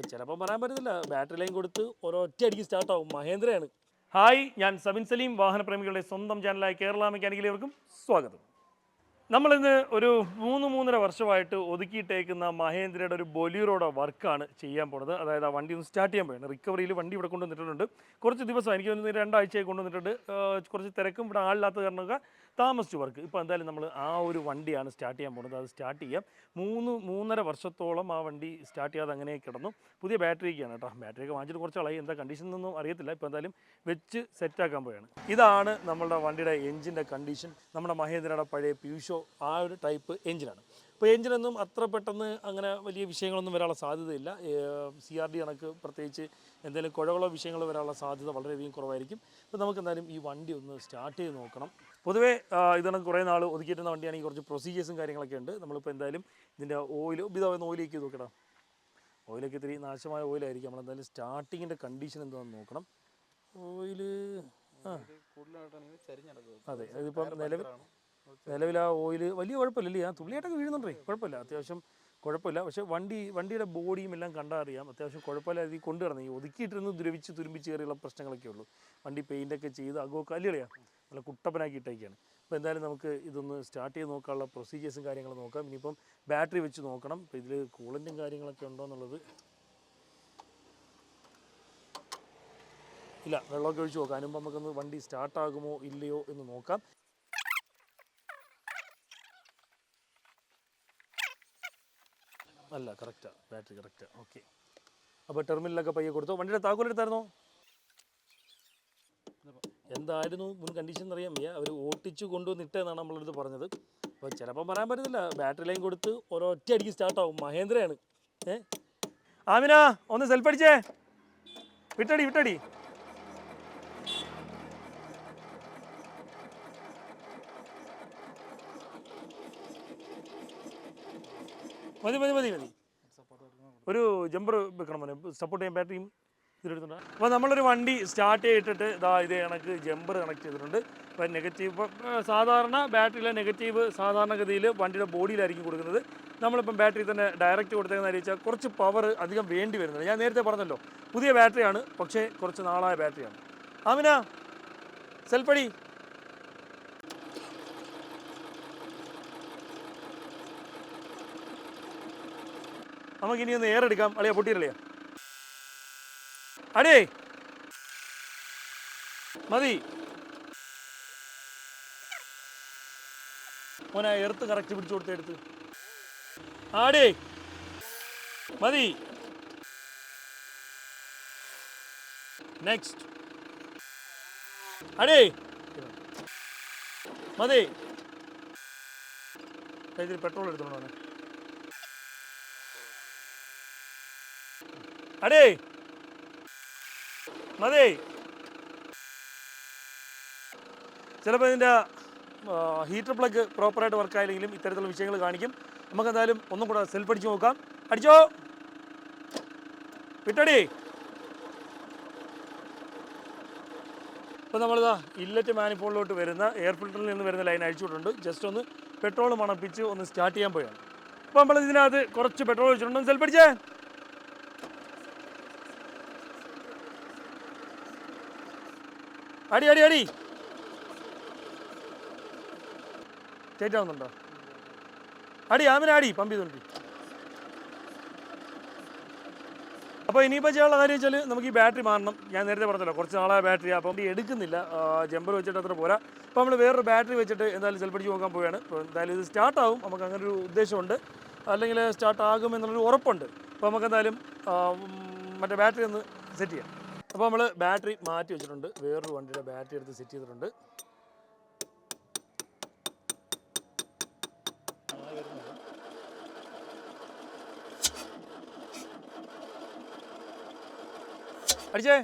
അപ്പോൾ ചിലപ്പം പറയാൻ പറ്റത്തില്ല. ബാറ്ററി ലൈൻ കൊടുത്ത് ഒരൊറ്റ അടിക്ക് സ്റ്റാർട്ടാവും മഹേന്ദ്രയാണ്. ഹായ് ഞാൻ സബിൻ സലീം വാഹനപ്രേമികളുടെ സ്വന്തം ചാനലായ കേരള മെക്കാനിക്കലേവർക്കും സ്വാഗതം. നമ്മളിന്ന് ഒരു മൂന്ന് മൂന്നര വർഷമായിട്ട് ഒതുക്കിയിട്ടേക്കുന്ന മഹേന്ദ്രയുടെ ഒരു ബൊലീറോയുടെ വർക്കാണ് ചെയ്യാൻ പോണത്. അതായത് ആ വണ്ടി ഒന്ന് സ്റ്റാർട്ട് ചെയ്യാൻ പോയാണ് റിക്കവറിയിൽ വണ്ടി ഇവിടെ കൊണ്ടുവന്നിട്ടുണ്ട്. കുറച്ച് ദിവസം എനിക്ക് തോന്നുന്നു രണ്ടാഴ്ചയായി കൊണ്ടുവന്നിട്ടുണ്ട്. കുറച്ച് തിരക്കും ഇവിടെ ആളില്ലാത്ത കാരണമൊക്കെ താമസിച്ചു വർക്ക്. ഇപ്പോൾ എന്തായാലും നമ്മൾ ആ ഒരു വണ്ടിയാണ് സ്റ്റാർട്ട് ചെയ്യാൻ പോകുന്നത്. അത് സ്റ്റാർട്ട് ചെയ്യാം. മൂന്ന് മൂന്നര വർഷത്തോളം ആ വണ്ടി സ്റ്റാർട്ട് ചെയ്യാതെ അങ്ങനെ കിടന്നു. പുതിയ ബാറ്ററിയൊക്കെയാണ് കേട്ടോ. ബാറ്ററിയൊക്കെ വാങ്ങിച്ചിട്ട് കുറച്ച് ആളായി എന്താ കണ്ടീഷൻ ഒന്നും അറിയത്തില്ല. ഇപ്പോൾ എന്തായാലും വെച്ച് സെറ്റാക്കാൻ പോവുകയാണ്. ഇതാണ് നമ്മളുടെ വണ്ടിയുടെ എഞ്ചിന്റെ കണ്ടീഷൻ നമ്മുടെ മഹേന്ദ്രയുടെ പഴയ പ്യൂഷോ ആ ഒരു ടൈപ്പ് എഞ്ചിനാണ് ഇപ്പോൾ എഞ്ചിനൊന്നും അത്ര പെട്ടെന്ന് അങ്ങനെ വലിയ വിഷയങ്ങളൊന്നും വരാനുള്ള സാധ്യതയില്ല. സി ആർ ഡി കണക്ക് പ്രത്യേകിച്ച് എന്തെങ്കിലും കുഴകളോ വിഷയങ്ങളോ വരാനുള്ള സാധ്യത വളരെയധികം കുറവായിരിക്കും. അപ്പോൾ നമുക്ക് എന്തായാലും ഈ വണ്ടി ഒന്ന് സ്റ്റാർട്ട് ചെയ്ത് നോക്കണം. പൊതുവേ ഇതാണ് കുറേ നാൾ ഒതുക്കിയിട്ടുന്ന വണ്ടിയാണെങ്കിൽ കുറച്ച് പ്രൊസീജിയേഴ്സും കാര്യങ്ങളൊക്കെ ഉണ്ട്. നമ്മളിപ്പോൾ എന്തായാലും ഇതിന്റെ ഓയിൽ ഇതാവുന്ന ഓയിലേക്ക് നോക്കണം ഓയിലൊക്കെ ഇത്തിരി നാശമായ ഓയിലായിരിക്കും നമ്മളെന്തായാലും സ്റ്റാർട്ടിങ്ങിന്റെ കണ്ടീഷൻ എന്താണെന്ന് നോക്കണം. ഓയിൽ ആ. അതെ അതിപ്പം നിലവിൽ നിലവിൽ ആ ഓയിൽ വലിയ കുഴപ്പമില്ല ആ തുള്ളിയായിട്ടൊക്കെ വീഴുന്നുണ്ടേ. കുഴപ്പമില്ല. അത്യാവശ്യം കുഴപ്പമില്ല. പക്ഷേ വണ്ടി വണ്ടിയുടെ ബോഡിയും എല്ലാം കണ്ടാൽ അറിയാം അത്യാവശ്യം കുഴപ്പമില്ല. ഇത് കൊണ്ടു കിടന്നു. ഈ ഒതുക്കിയിട്ടിരുന്ന് ദ്രവിച്ച് തുരുമ്പിച്ച് കയറിയുള്ള പ്രശ്നങ്ങളൊക്കെ ഉള്ളൂ. വണ്ടി പെയിന്റൊക്കെ ചെയ്ത് അകോ കല്ലുകളിയാണ് നല്ല കുട്ടപ്പനാക്കി ഇട്ടേക്കാണ്. അപ്പോൾ എന്തായാലും നമുക്ക് ഇതൊന്ന് സ്റ്റാർട്ട് ചെയ്ത് നോക്കാനുള്ള പ്രൊസീജിയേഴ്സും കാര്യങ്ങളും നോക്കാം. ഇനിയിപ്പം ബാറ്ററി വെച്ച് നോക്കണം. ഇപ്പോൾ ഇതിൽ കൂളന്റും കാര്യങ്ങളൊക്കെ ഉണ്ടോ എന്നുള്ളത്. ഇല്ല വെള്ളമൊക്കെ ഒഴിച്ച് നോക്കാം. അതിനുമ്പോൾ നമുക്കൊന്ന് വണ്ടി സ്റ്റാർട്ടാകുമോ ഇല്ലയോ എന്ന് നോക്കാം. അല്ല കറക്റ്റാ ബാറ്ററി കറക്റ്റാ ഓക്കെ അപ്പോൾ ടെർമിനലൊക്കെ പയ്യെ കൊടുത്തോ. വണ്ടിയുടെ താക്കോൽ എടുത്തായിരുന്നോ? എന്തായിരുന്നു മുൻ കണ്ടീഷൻ എന്നറിയാൻ വയ്യ. അവർ ഓട്ടിച്ചു കൊണ്ടുവന്നിട്ടെന്നാണ് നമ്മളടുത്ത് പറഞ്ഞത്. അപ്പോൾ ചിലപ്പോൾ പറയാൻ പറ്റത്തില്ല. ബാറ്ററി ലൈൻ കൊടുത്ത് ഒരൊറ്റ അടിക്ക് സ്റ്റാർട്ടാവും മഹേന്ദ്രയാണ്. ഏ? ആമിന ഒന്ന് സെൽഫ് അടിച്ചേ. വിട്ടടി വിട്ടടി. മതി മതി മതി മതി. ഒരു ജമ്പർ വെക്കണം മോനെ. സപ്പോർട്ട് ചെയ്യാൻ ബാറ്ററിയും ഇതിലെടുത്തുണ്ട് അപ്പോൾ നമ്മളൊരു വണ്ടി സ്റ്റാർട്ട് ചെയ്തിട്ട് ഇതാ ഇത് കണക്ക് ജമ്പർ കണക്ട് ചെയ്തിട്ടുണ്ട്. അപ്പോൾ നെഗറ്റീവ് സാധാരണ ബാറ്ററിയിലെ നെഗറ്റീവ് സാധാരണഗതിയിൽ വണ്ടിയുടെ ബോഡിയിലായിരിക്കും കൊടുക്കുന്നത്. നമ്മളിപ്പം ബാറ്ററി തന്നെ ഡയറക്റ്റ് കൊടുത്തേക്കെന്ന് വെച്ചാൽ കുറച്ച് പവർ അധികം വേണ്ടി വരുന്നത് ഞാൻ നേരത്തെ പറഞ്ഞല്ലോ പുതിയ ബാറ്ററിയാണ് പക്ഷേ കുറച്ച് നാളായ ബാറ്ററിയാണ് ആമിന സെൽഫടി നമുക്ക് ഇനി ഒന്ന് എയർ എടുക്കാം അളിയാ പൊട്ടിയല്ലേ അടേ മതി. മോനെ എർത്ത് കറക്റ്റ് പിടിച്ചു കൊടുത്ത് എടുത്ത്. ആടേ. മതി. നെക്സ്റ്റ് അടേ മതി. പെട്രോൾ എടുത്തോളൂ അടേ. മതി. ചിലപ്പോൾ ഇതിന്റെ ഹീറ്റർ പ്ലഗ് പ്രോപ്പറായിട്ട് വർക്ക് ആയില്ലെങ്കിലും ഇത്തരത്തിലുള്ള വിഷയങ്ങൾ കാണിക്കും. നമുക്ക് എന്തായാലും ഒന്നും കൂടെ സെൽഫ് അടിച്ച് നോക്കാം. അടിച്ചോ. വിട്ടടി. ഇപ്പോൾ നമ്മളിതാ ഇല്ലറ്റ് മാനിഫോളിലോട്ട് വരുന്ന എയർ ഫിൽറ്ററിൽ നിന്ന് വരുന്ന ലൈൻ അഴിച്ചുവിട്ടുണ്ട് ജസ്റ്റ് ഒന്ന് പെട്രോൾ മണപ്പിച്ച് ഒന്ന് സ്റ്റാർട്ട് ചെയ്യാൻ പോയാണ്. അപ്പോൾ നമ്മൾ ഇതിനകത്ത് കുറച്ച് പെട്രോൾ വെച്ചിട്ടുണ്ട് സെൽഫ് അടിച്ചേ അടി അടി അടി. ആവുന്നുണ്ടോ അടി ആമിന അടി. പമ്പ് ചെയ്തോണ്ടി അപ്പോൾ ഇനിയിപ്പോൾ ചെയ്യാനുള്ള കാര്യം വെച്ചാൽ നമുക്ക് ഈ ബാറ്ററി മാറണം. ഞാൻ നേരത്തെ പറഞ്ഞല്ലോ കുറച്ച് നാളായ ബാറ്ററി അപ്പം ഈ എടുക്കുന്നില്ല. ജമ്പർ വെച്ചിട്ട് അത്ര പോരാ. അപ്പോൾ നമ്മൾ വേറൊരു ബാറ്ററി വെച്ചിട്ട് എന്തായാലും സെൽപ്പടിച്ച് നോക്കാൻ പോവുകയാണ്. അപ്പോൾ എന്തായാലും ഇത് സ്റ്റാർട്ടാവും നമുക്ക് അങ്ങനെ ഒരു ഉദ്ദേശമുണ്ട്. അല്ലെങ്കിൽ സ്റ്റാർട്ട് ആകും എന്നുള്ളൊരു ഉറപ്പുണ്ട്. അപ്പോൾ നമുക്ക് എന്തായാലും മറ്റേ ബാറ്ററി ഒന്ന് സെറ്റ് ചെയ്യാം. അപ്പോൾ നമ്മൾ ബാറ്ററി മാറ്റി വെച്ചിട്ടുണ്ട്. വേറൊരു വണ്ടിയുടെ ബാറ്ററി എടുത്ത് സെറ്റ് ചെയ്തിട്ടുണ്ട്. അടിച്ചേ.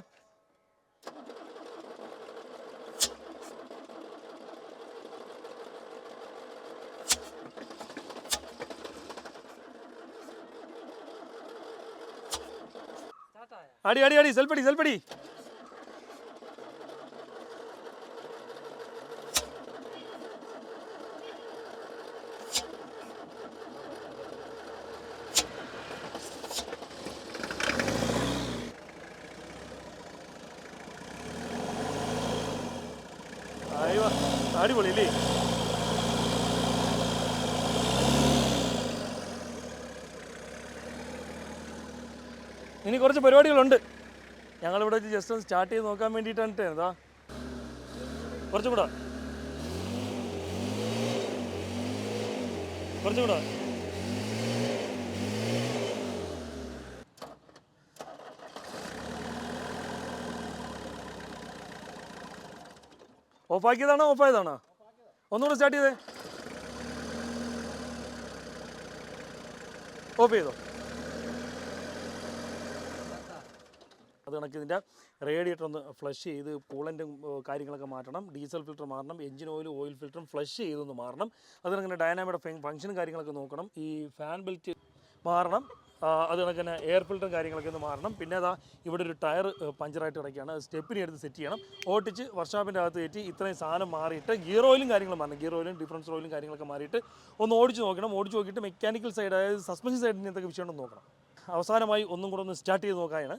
आड़ी आड़ी आड़ी चल पड़ी चल पड़ी ഇനി കുറച്ച് പരിപാടികളുണ്ട്. ഞങ്ങളിവിടെ വെച്ച് ജസ്റ്റ് ഒന്ന് സ്റ്റാർട്ട് ചെയ്ത് നോക്കാൻ വേണ്ടിയിട്ടാണ് ഇതാ കുറച്ചും കൂടെ കുറച്ചും കൂടെ ഓഫാക്കിയതാണോ ഓഫായതാണോ? ഒന്നുകൂടെ സ്റ്റാർട്ട് ചെയ്തേ. ഓഫ് ചെയ്തോ? അത് കണക്ക് ഇതിന്റെ റേഡിയേറ്റർ ഒന്ന് ഫ്ലഷ് ചെയ്ത് കൂളന്റും കാര്യങ്ങളൊക്കെ മാറ്റണം. ഡീസൽ ഫിൽറ്റർ മാറണം. എഞ്ചിൻ ഓയിൽ ഓയിൽ ഫിൽറ്ററും ഫ്ലഷ് ചെയ്തൊന്ന് മാറണം. അത് കണക്കിന്റെ ഡയനാമയുടെ ഫംഗ്ഷനും കാര്യങ്ങളൊക്കെ നോക്കണം. ഈ ഫാൻ ബെൽറ്റ് മാറണം. അത് കണക്ക് തന്നെ എയർ ഫിൽറ്ററും കാര്യങ്ങളൊക്കെ ഒന്ന് മാറണം. പിന്നെ അതാ ഇവിടെ ഒരു ടയർ പഞ്ചറായിട്ട് കിടക്കുകയാണ്. അത് സ്റ്റെപ്പിനെ എടുത്ത് സെറ്റ് ചെയ്യണം. ഓട്ടിച്ച് വർഷാപ്പിന്റെ അകത്ത് കയറ്റി ഇത്രയും സാധനം മാറിയിട്ട് ഗിയർ ഓയിലും കാര്യങ്ങളും മാറണം. ഗിയർ ഓയിലും ഡിഫറൻസ് ഓയിലും കാര്യങ്ങളൊക്കെ മാറിയിട്ട് ഒന്ന് ഓടിച്ച് നോക്കണം. ഓടിച്ച് നോക്കിയിട്ട് മെക്കാനിക്കൽ സൈഡ് അതായത് സസ്പെൻഷൻ സൈഡിന് എന്തൊക്കെ വിഷയമുണ്ടെന്ന് നോക്കണം. അവസാനമായി ഒന്നും കൂടെ ഒന്ന് സ്റ്റാർട്ട് ചെയ്ത് നോക്കാനാണ്.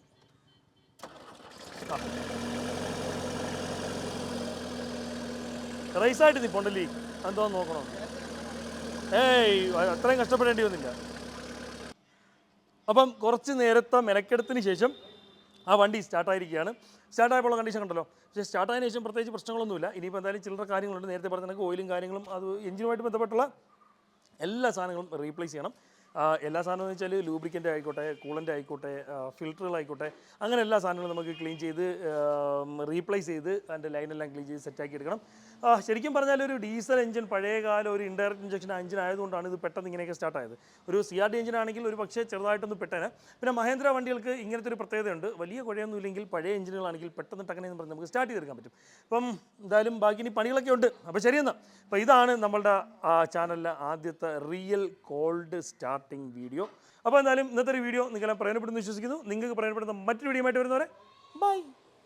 റൈസായിട്ട് പൊണ്ടല്ലി. എന്തോ നോക്കണം. ഏയ് അത്രയും കഷ്ടപ്പെടേണ്ടി വന്നില്ല. അപ്പം കുറച്ച് നേരത്തെ മെനക്കെടുത്തിന് ശേഷം ആ വണ്ടി സ്റ്റാർട്ടായിരിക്കുകയാണ് സ്റ്റാർട്ടായപ്പോൾ കണ്ടീഷൻ കണ്ടല്ലോ. പക്ഷേ സ്റ്റാർട്ടായതിനു ശേഷം പ്രത്യേകിച്ച് പ്രശ്നങ്ങളൊന്നുമില്ല. ഇനിയിപ്പോൾ എന്തായാലും ചില്ലറ കാര്യങ്ങളുണ്ട്. നേരത്തെ പറഞ്ഞ ഓയിലും കാര്യങ്ങളും അത് എഞ്ചിനുമായിട്ട് ബന്ധപ്പെട്ടുള്ള എല്ലാ സാധനങ്ങളും റീപ്ലേസ് ചെയ്യണം. എല്ലാ സാധനവും വെച്ചാൽ ലൂബ്രിക്കന്റ് ആയിക്കോട്ടെ കൂളന്റ് ആയിക്കോട്ടെ ഫിൽറ്ററുകളായിക്കോട്ടെ അങ്ങനെ എല്ലാ സാധനങ്ങളും നമുക്ക് ക്ലീൻ ചെയ്ത് റീപ്ലേസ് ചെയ്ത് അതിന്റെ ലൈനെല്ലാം ക്ലീൻ ചെയ്ത് സെറ്റാക്കി എടുക്കണം. ശരിക്കും പറഞ്ഞാൽ ഒരു ഡീസൽ എഞ്ചിൻ പഴയകാല ഒരു ഇൻഡയറക്ട് ഇഞ്ചക്ഷൻ എഞ്ചിൻ ആയതുകൊണ്ടാണ് ഇത് പെട്ടെന്ന് ഇങ്ങനെയൊക്കെ സ്റ്റാർട്ട് ആയത്. ഒരു സി ആർ ഡി എഞ്ചിൻ ആണെങ്കിൽ ഒരു പക്ഷേ ചെറുതായിട്ടൊന്ന് പെട്ടേനെ പിന്നെ മഹേന്ദ്ര വണ്ടികൾക്ക് ഇങ്ങനത്തെ ഒരു പ്രത്യേകതയുണ്ട്. വലിയ കുഴയൊന്നും ഇല്ലെങ്കിൽ പഴയ എഞ്ചിനുകളാണെങ്കിൽ പെട്ടെന്ന് ടക്കനെ എന്ന് പറഞ്ഞ് നമുക്ക് സ്റ്റാർട്ട് ചെയ്തെടുക്കാൻ പറ്റും. അപ്പം എന്തായാലും ബാക്കി ഇനി പണികളൊക്കെ ഉണ്ട്. അപ്പോൾ ശരിയെന്നാ അപ്പോൾ ഇതാണ് നമ്മളുടെ ചാനലിലെ ആദ്യത്തെ റിയൽ കോൾഡ് സ്റ്റാർട്ടിംഗ് വീഡിയോ അപ്പോൾ എന്തായാലും ഇന്നത്തെ ഒരു വീഡിയോ നിങ്ങളെ പ്രയോജനപ്പെടുന്നു വിശ്വസിക്കുന്നു. നിങ്ങൾക്ക് പ്രയോജനപ്പെടുന്ന മറ്റൊരു വീഡിയോ ആയിട്ട് വരുന്നവരെ ബൈ